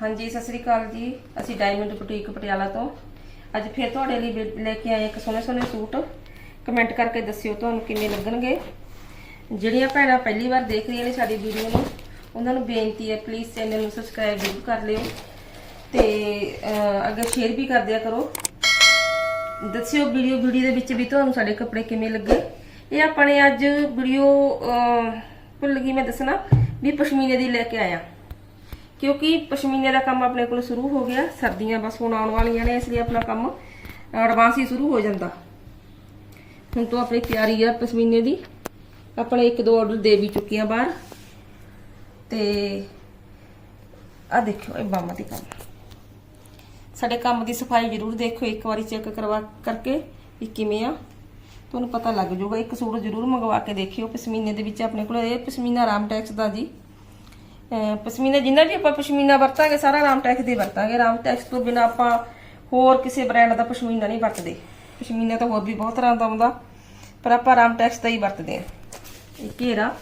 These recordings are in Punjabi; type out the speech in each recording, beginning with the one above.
ਹਾਂਜੀ, ਸਤਿ ਸ੍ਰੀ ਅਕਾਲ ਜੀ। ਅਸੀਂ ਡਾਇਮੰਡ ਬੁਟੀਕ ਪਟਿਆਲਾ ਤੋਂ। ਅੱਜ ਫਿਰ ਤੁਹਾਡੇ ਲਈ ਵੀ ਲੈ ਕੇ ਆਏ ਇੱਕ ਸੋਹਣੇ ਸੋਹਣੇ ਸੂਟ। ਕਮੈਂਟ ਕਰਕੇ ਦੱਸਿਓ ਤੁਹਾਨੂੰ ਕਿਵੇਂ ਲੱਗਣਗੇ। ਜਿਹੜੀਆਂ ਭੈਣਾਂ ਪਹਿਲੀ ਵਾਰ ਦੇਖ ਰਹੀਆਂ ਨੇ ਸਾਡੀ ਵੀਡੀਓ ਨੂੰ, ਉਹਨਾਂ ਨੂੰ ਬੇਨਤੀ ਹੈ ਪਲੀਜ਼ ਚੈਨਲ ਨੂੰ ਸਬਸਕ੍ਰਾਈਬ ਜ਼ਰੂਰ ਕਰ ਲਿਓ। ਤੇ ਅੱਗੇ ਸ਼ੇਅਰ ਵੀ ਕਰ ਦਿਆ ਕਰੋ। ਦੱਸਿਓ ਵੀਡੀਓ ਵੀਡੀਓ ਦੇ ਵਿੱਚ ਵੀ ਤੁਹਾਨੂੰ ਸਾਡੇ ਕੱਪੜੇ ਕਿਵੇਂ ਲੱਗੇ। ਇਹ ਆਪਾਂ ਨੇ ਅੱਜ ਵੀਡੀਓ ਭੁੱਲ ਗਈ ਮੈਂ ਦੱਸਣਾ, ਵੀ ਪਸ਼ਮੀਨੇ ਦੀ ਲੈ ਕੇ ਆਇਆ। ਕਿਉਂਕਿ ਪਸ਼ਮੀਨੇ ਦਾ ਕੰਮ ਆਪਣੇ ਕੋਲ ਸ਼ੁਰੂ ਹੋ ਗਿਆ, ਸਰਦੀਆਂ ਬਸ ਹੁਣ ਆਉਣ ਵਾਲੀਆਂ ਨੇ, ਇਸ ਲਈ ਆਪਣਾ ਕੰਮ ਐਡਵਾਂਸ ਹੀ ਸ਼ੁਰੂ ਹੋ ਜਾਂਦਾ। ਹੁਣ ਤੋਂ ਆਪਣੀ ਤਿਆਰੀ ਆ ਪਸ਼ਮੀਨੇ ਦੀ। ਆਪਣੇ ਇੱਕ ਦੋ ਆਰਡਰ ਦੇ ਵੀ ਚੁੱਕੇ ਆ ਬਾਹਰ। ਤੇ ਆ ਦੇਖਿਓ, ਇਹ ਬਾਹਾਂ ਦੀ ਕੰਮ। ਸਾਡੇ ਕੰਮ ਦੀ ਸਫ਼ਾਈ ਜ਼ਰੂਰ ਦੇਖੋ ਇੱਕ ਵਾਰੀ ਚੈੱਕ ਕਰਵਾ ਕਰਕੇ ਵੀ ਕਿਵੇਂ ਆ। ਤੁਹਾਨੂੰ ਪਤਾ ਲੱਗ ਜਾਊਗਾ, ਇੱਕ ਸੂਟ ਜ਼ਰੂਰ ਮੰਗਵਾ ਕੇ ਦੇਖਿਓ, ਪਸ਼ਮੀਨੇ ਦੇ ਵਿੱਚ ਆਪਣੇ ਕੋਲ ਇਹ ਪਸ਼ਮੀਨਾ ਰਾਮ ਟੈਕਸ ਦਾ ਜੀ। ਪਸ਼ਮੀਨਾ ਜਿੰਨਾ ਵੀ ਆਪਾਂ ਪਸ਼ਮੀਨਾ ਵਰਤਾਂਗੇ, ਸਾਰਾ ਰਾਮ ਟੈਕਸ ਦੇ ਵਰਤਾਂਗੇ। ਰਾਮ ਟੈਕਸ ਤੋਂ ਬਿਨਾ ਆਪਾਂ ਹੋਰ ਕਿਸੇ ਬ੍ਰਾਂਡ ਦਾ ਪਸ਼ਮੀਨਾ ਨਹੀਂ ਵਰਤਦੇ। ਪਸ਼ਮੀਨਾ ਤਾਂ ਹੋਰ ਵੀ ਬਹੁਤ ਤਰ੍ਹਾਂ ਦਾ ਆਉਂਦਾ, ਪਰ ਆਪਾਂ ਰਾਮ ਟੈਕਸ ਦਾ ਹੀ ਵਰਤਦੇ ਹਾਂ। ਇਹ ਘੇਰਾ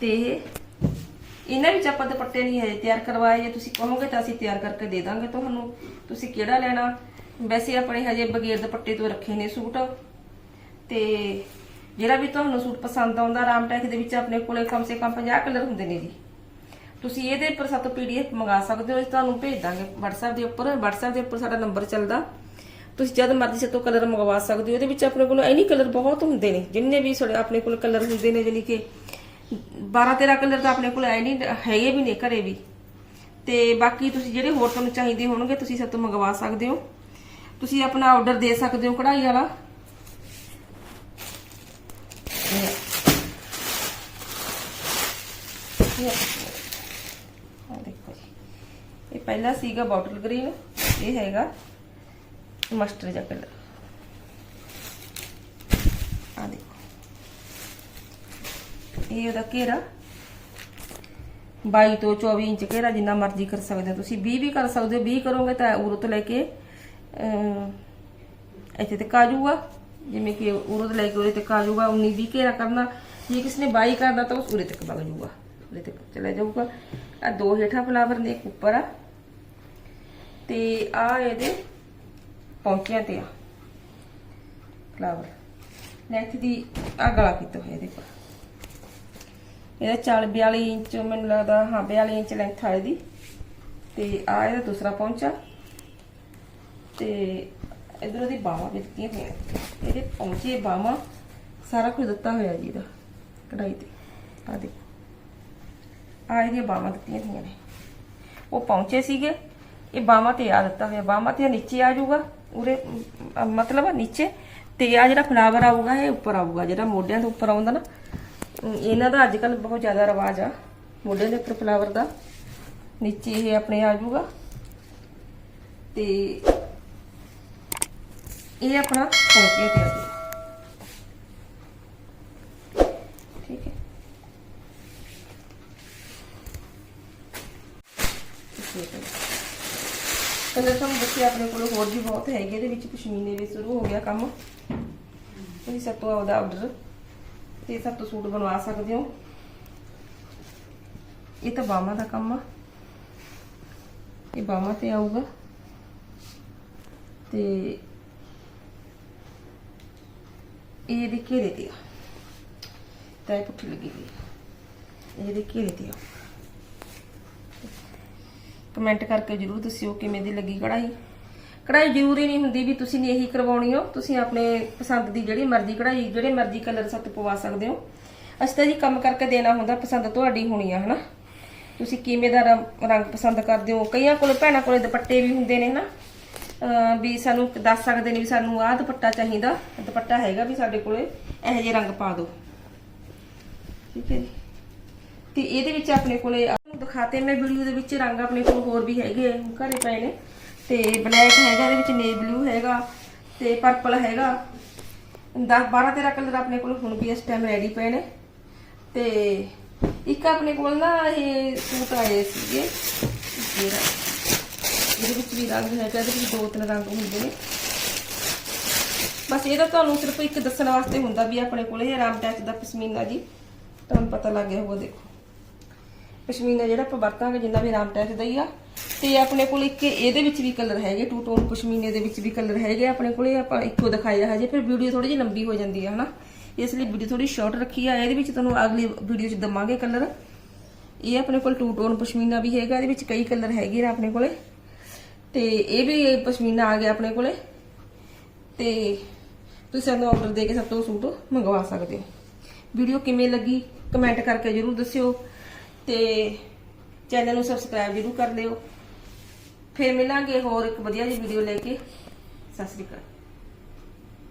ਤੇ ਇਹਨਾਂ ਵਿੱਚ ਆਪਾਂ ਦੁਪੱਟੇ ਨਹੀਂ ਹੈ ਤਿਆਰ ਕਰਵਾਏ। ਜੇ ਤੁਸੀਂ ਕਹੋਗੇ ਤਾਂ ਅਸੀਂ ਤਿਆਰ ਕਰਕੇ ਦੇ ਦਾਂਗੇ ਤੁਹਾਨੂੰ। ਤੁਸੀਂ ਕਿਹੜਾ ਲੈਣਾ? ਵੈਸੇ ਆਪਣੇ ਹਜੇ ਬਗੈਰ ਦੁਪੱਟੇ ਤੋਂ ਰੱਖੇ ਨੇ ਸੂਟ। ਤੇ ਜਿਹੜਾ ਵੀ ਤੁਹਾਨੂੰ ਸੂਟ ਪਸੰਦ ਆਉਂਦਾ ਰਾਮਟੈਕ ਦੇ ਵਿੱਚ ਆਪਣੇ ਕੋਲੇ ਕਮ ਸੇ ਕਮ 50 ਕਲਰ ਹੁੰਦੇ ਨੇ ਜੀ। ਤੁਸੀਂ ਇਹਦੇ ਉੱਪਰ ਸਾਤੋਂ ਪੀਡੀਐਫ ਮੰਗਾ ਸਕਦੇ ਹੋ, ਅਸੀਂ ਤੁਹਾਨੂੰ ਭੇਜ ਦਾਂਗੇ। WhatsApp ਦੇ ਉੱਪਰ, WhatsApp ਦੇ ਉੱਪਰ ਸਾਡਾ ਨੰਬਰ ਚੱਲਦਾ। ਤੁਸੀਂ ਜਦ ਮਰਜ਼ੀ ਸਾਤੋਂ ਕਲਰ ਮੰਗਵਾ ਸਕਦੇ ਹੋ। ਇਹਦੇ ਵਿੱਚ ਆਪਣੇ ਕੋਲ ਐਨੀ ਕਲਰ ਬਹੁਤ ਹੁੰਦੇ ਨੇ, ਜਿੰਨੇ ਵੀ ਸਾਡੇ ਆਪਣੇ ਕੋਲ ਕਲਰ ਹੁੰਦੇ ਨੇ ਜਾਨੀ ਕਿ 12 13 ਕਲਰ ਤਾਂ ਆਪਣੇ ਕੋਲ ਐ ਨਹੀਂ, ਹੈਗੇ ਵੀ ਨੇ ਘਰੇ ਵੀ। ਤੇ ਬਾਕੀ ਤੁਸੀਂ ਜਿਹੜੇ ਹੋਰ ਤੁਹਾਨੂੰ ਚਾਹੀਦੇ ਹੋਣਗੇ, ਤੁਸੀਂ ਸਾਤੋਂ ਮੰਗਵਾ ਸਕਦੇ ਹੋ। ਤੁਸੀਂ ਆਪਣਾ ਆਰਡਰ ਦੇ ਸਕਦੇ ਹੋ ਕਢਾਈ ਵਾਲਾ। ਇਹ ਇਹ ਪਹਿਲਾ ਸੀਗਾ ਬੋਟਲ ਗ੍ਰੀਨ ਇਹ ਹੈਗਾ ਮਸਟਰਡ ਜਿਹਾ ਕਲਰ ਆ ਦੇਖੋ ਇਹ ਉਹਦਾ ਘੇਰਾ 22 ਤੋਂ 24 ਇੰਚ ਘੇਰਾ ਜਿੰਨਾ ਮਰਜ਼ੀ ਕਰ ਸਕਦੇ ਹੋ ਤੁਸੀਂ 20 ਵੀ ਕਰ ਸਕਦੇ ਹੋ 20 ਕਰੋਗੇ ਤਾਂ ਉਰਤ ਲੈ ਕੇ ਅਹ, ਇੱਥੇ ਤੱਕ ਆ ਜਾਊਗਾ ਜਿਵੇਂ ਕਿ ਉਰਤ ਲੈ ਕੇ ਉਰੇ ਤੱਕ ਆ ਜਾਊਗਾ 19 20 ਘੇਰਾ ਕਰਨਾ ਜੇ ਕਿਸੇ ਨੇ 22 ਕਰਨਾ ਤਾਂ ਉਸ ਉਰੇ ਤੱਕ ਵਗ ਜਾਊਗਾ ਉਰੇ ਤੱਕ ਚਲਾ ਜਾਊਗਾ ਆ ਦੋ ਹੇਠਾਂ ਫਲਾਵਰ ਨੇ ਇੱਕ ਉੱਪਰ ਆ ਤੇ ਆ ਇਹਦੇ ਪੌਂਚਿਆਂ ਤੇ ਆ। ਫਲਾਵਰ ਲੈਂਥ ਦੀ ਆ ਗਲਾ ਕੀਤਾ ਹੋਇਆ ਇਹਦੇ ਇਹਦਾ 42 ਇੰਚ, ਮੈਨੂੰ ਲੱਗਦਾ, ਹਾਂ 42 ਇੰਚ ਲੈਂਥ ਆ ਇਹਦੀ। ਤੇ ਆ ਇਹਦਾ ਦੂਸਰਾ ਪੌਂਚਾ। ਤੇ ਇਧਰ ਦੀ ਬਾਹਾਂ ਵੀ ਦਿੱਤੀਆਂ ਹੋਈਆਂ। ਇਹਦੇ ਪੌਂਚੇ, ਬਾਹਾਂ, ਸਾਰਾ ਕੁਝ ਦਿੱਤਾ ਹੋਇਆ ਜੀ ਇਹਦਾ, ਕਢਾਈ ਤੇ। ਆ ਦੇਖੋ। ਆ ਇਹਦੀਆਂ ਬਾਹਾਂ ਦਿੱਤੀਆਂ ਹੋਈਆਂ ਨੇ। ਉਹ ਪਹੁੰਚੇ ਸੀਗੇ। ਇਹ ਬਾਹਾਂ ਤੇ ਆ ਦਿੱਤਾ ਹੋਇਆ ਬਾਹਾਂ ਤੇ ਨੀਚੇ ਆ ਜਾਊਗਾ ਉਰੇ ਅਮ, ਮਤਲਬ ਆ ਨੀਚੇ ਤੇ ਆ ਜਿਹੜਾ ਫਲਾਵਰ ਆਊਗਾ ਇਹ ਉੱਪਰ ਆਊਗਾ ਜਿਹੜਾ ਮੋਢਿਆਂ ਦੇ ਉੱਪਰ ਆਉਂਦਾ ਨਾ ਅਮ, ਇਹਨਾਂ ਦਾ ਅੱਜ ਕੱਲ ਬਹੁਤ ਜ਼ਿਆਦਾ ਰਿਵਾਜ ਆ ਮੋਢਿਆਂ ਦੇ ਉੱਪਰ ਫਲਾਵਰ ਦਾ ਨੀਚੇ ਇਹ ਆਪਣੇ ਆ ਜਾਊਗਾ ਤੇ ਇਹ ਆਪਣਾ ਪਹੁੰਚੇ ਤੇ ਆ ਜਾਊਗਾ ਠੀਕ ਹੈ ਕਲਰ ਤੁਹਾਨੂੰ ਦੱਸਿਆ ਆਪਣੇ ਕੋਲ ਹੋਰ ਵੀ ਬਹੁਤ ਹੈਗੇ, ਇਹਦੇ ਵਿੱਚ ਪਸ਼ਮੀਨੇ ਵੀ ਸ਼ੁਰੂ ਹੋ ਗਿਆ ਕੰਮ। ਤੁਸੀਂ ਸਭ ਤੋਂ ਆਰਡਰ ਤੇ ਸਭ ਸੂਟ ਬਣਵਾ ਸਕਦੇ ਹੋ। ਇਹ ਤਾਂ ਬਾਹਾਂ ਦਾ ਕੰਮ ਆ। ਇਹ ਬਾਹਾਂ ਤੇ ਆਊਗਾ। ਤੇ ਇਹ ਇਹਦੇ ਘੇਰੇ ਤੇ ਆ। ਤਾਂ ਇਹ ਪੁੱਠੀ ਲੱਗੀ ਹੋਈ ਆ। ਇਹਦੇ ਘੇਰੇ ਤੇ ਆ। ਕਮੈਂਟ ਕਰਕੇ ਜਰੂਰ ਦੱਸਿਓ ਕਿਵੇਂ ਦੀ ਲੱਗੀ ਕਢਾਈ। ਕਢਾਈ ਜ਼ਰੂਰੀ ਨਹੀਂ ਹੁੰਦੀ ਵੀ ਤੁਸੀਂ ਨੇ ਇਹੀ ਕਰਵਾਉਣੀ ਹੋ, ਤੁਸੀਂ ਆਪਣੇ ਪਸੰਦ ਦੀ ਜਿਹੜੀ ਮਰਜ਼ੀ ਕਢਾਈ, ਜਿਹੜੇ ਮਰਜ਼ੀ ਕਲਰ ਸੱਤ ਪਵਾ ਸਕਦੇ ਹੋ। ਅਸੀਂ ਤਾਂ ਜੀ ਕੰਮ ਕਰਕੇ ਦੇਣਾ ਹੁੰਦਾ, ਪਸੰਦ ਤੁਹਾਡੀ ਹੋਣੀ ਆ, ਹਨਾ। ਤੁਸੀਂ ਕਿਵੇਂ ਦਾ ਰੰਗ ਪਸੰਦ ਕਰਦੇ ਹੋ। ਕਈਆਂ ਕੋਲ, ਭੈਣਾਂ ਕੋਲੇ ਦੁਪੱਟੇ ਵੀ ਹੁੰਦੇ ਨੇ, ਹਨਾ। ਵੀ ਸਾਨੂੰ ਦੱਸ ਸਕਦੇ ਨੇ ਵੀ ਸਾਨੂੰ ਆਹ ਦੁਪੱਟਾ ਚਾਹੀਦਾ, ਦੁਪੱਟਾ ਹੈਗਾ ਵੀ ਸਾਡੇ ਕੋਲੇ, ਇਹੋ ਜਿਹੇ ਰੰਗ ਪਾ ਦਿਓ। ਠੀਕ ਹੈ ਜੀ। ਤੇ ਇਹਦੇ ਵਿੱਚ ਆਪਣੇ ਕੋਲੇ ਦਿਖਾਤੇ ਮੈਂ ਵੀਡੀਓ ਦੇ ਵਿੱਚ, ਰੰਗ ਆਪਣੇ ਕੋਲ ਹੋਰ ਵੀ ਹੈਗੇ ਘਰੇ ਪਏ ਨੇ। ਤੇ ਬਲੈਕ ਹੈਗਾ, ਇਹਦੇ ਵਿੱਚ ਨੇਵੀ ਬਲੂ ਹੈਗਾ, ਤੇ ਪਰਪਲ ਹੈਗਾ। 10 12 13 ਕਲਰ ਆਪਣੇ ਕੋਲ ਹੁਣ ਵੀ ਇਸ ਟਾਈਮ ਰੈਡੀ ਪਏ ਨੇ। ਤੇ ਇੱਕ ਆਪਣੇ ਕੋਲ ਨਾ ਇਹ ਸੂਟ ਆਏ ਸੀਗੇ, ਜਿਹੜਾ ਇਹਦੇ ਵਿੱਚ ਵੀ ਰੰਗ ਹੈਗਾ, ਇਹਦੇ ਵਿੱਚ ਦੋ ਤਿੰਨ ਰੰਗ ਹੁੰਦੇ ਨੇ। ਬਸ ਇਹਦਾ ਤੁਹਾਨੂੰ ਸਿਰਫ ਇੱਕ ਦੱਸਣ ਵਾਸਤੇ ਹੁੰਦਾ ਵੀ ਆਪਣੇ ਕੋਲ ਇਹ ਆਰਾਮ ਟੈਚ ਦਾ ਪਸ਼ਮੀਨਾ ਜੀ। ਤੁਹਾਨੂੰ ਪਤਾ ਲੱਗ ਗਿਆ ਹੋਊਗਾ, ਦੇਖੋ। ਪਸ਼ਮੀਨਾ ਜਿਹੜਾ ਆਪਾਂ ਵਰਤਾਂਗੇ, ਜਿੰਨਾ ਵੀ ਆਰਾਮ ਟੈਚ ਦਾ ਹੀ ਆ। ਤੇ ਆਪਣੇ ਕੋਲ ਇੱਕ ਇਹਦੇ ਵਿੱਚ ਵੀ ਕਲਰ ਹੈਗੇ ਟੂ ਟੋਨ ਪਸ਼ਮੀਨੇ ਦੇ ਵਿੱਚ ਵੀ ਕਲਰ ਹੈਗੇ ਆਪਣੇ ਕੋਲੇ ਆਪਾਂ ਇੱਕੋ ਦਿਖਾਇਆ ਹਜੇ, ਫਿਰ ਵੀਡੀਓ ਥੋੜੀ ਜਿਹੀ ਲੰਬੀ ਹੋ ਜਾਂਦੀ ਹੈ ਹਨਾ? ਇਸ ਲਈ ਵੀਡੀਓ ਥੋੜੀ ਸ਼ਾਰਟ ਰੱਖੀ ਆ। ਇਹਦੇ ਵਿੱਚ ਤੁਹਾਨੂੰ ਅਗਲੀ ਵੀਡੀਓ 'ਚ ਦਵਾਂਗੇ ਕਲਰ ਇਹ ਆਪਣੇ ਕੋਲ ਟੂ ਟੋਨ ਪਸ਼ਮੀਨਾ ਵੀ ਹੈਗਾ, ਇਹਦੇ ਵਿੱਚ ਕਈ ਕਲਰ ਹੈਗੇ ਨੇ ਆਪਣੇ ਕੋਲੇ। ਤੇ ਇਹ ਵੀ ਪਸ਼ਮੀਨਾ ਆ ਗਿਆ ਆਪਣੇ ਕੋਲੇ। ਤੇ ਤੁਸੀਂ ਸਾਨੂੰ ਆਰਡਰ ਦੇ ਕੇ ਸਭ ਤੋਂ ਸੂਟ ਮੰਗਵਾ ਸਕਦੇ ਹੋ। ਵੀਡੀਓ ਕਿਵੇਂ ਲੱਗੀ ਕਮੈਂਟ ਕਰਕੇ ਜਰੂਰ ਦੱਸਿਓ। ਤੇ ਚੈਨਲ ਨੂੰ ਸਬਸਕ੍ਰਾਈਬ ਜਰੂਰ ਕਰ ਲਿਓ। ਫਿਰ ਮਿਲਾਂਗੇ ਹੋਰ ਇੱਕ ਵਧੀਆ ਜਿਹੀ ਵੀਡੀਓ ਲੈ ਕੇ। ਸਤਿ ਸ੍ਰੀ ਅਕਾਲ।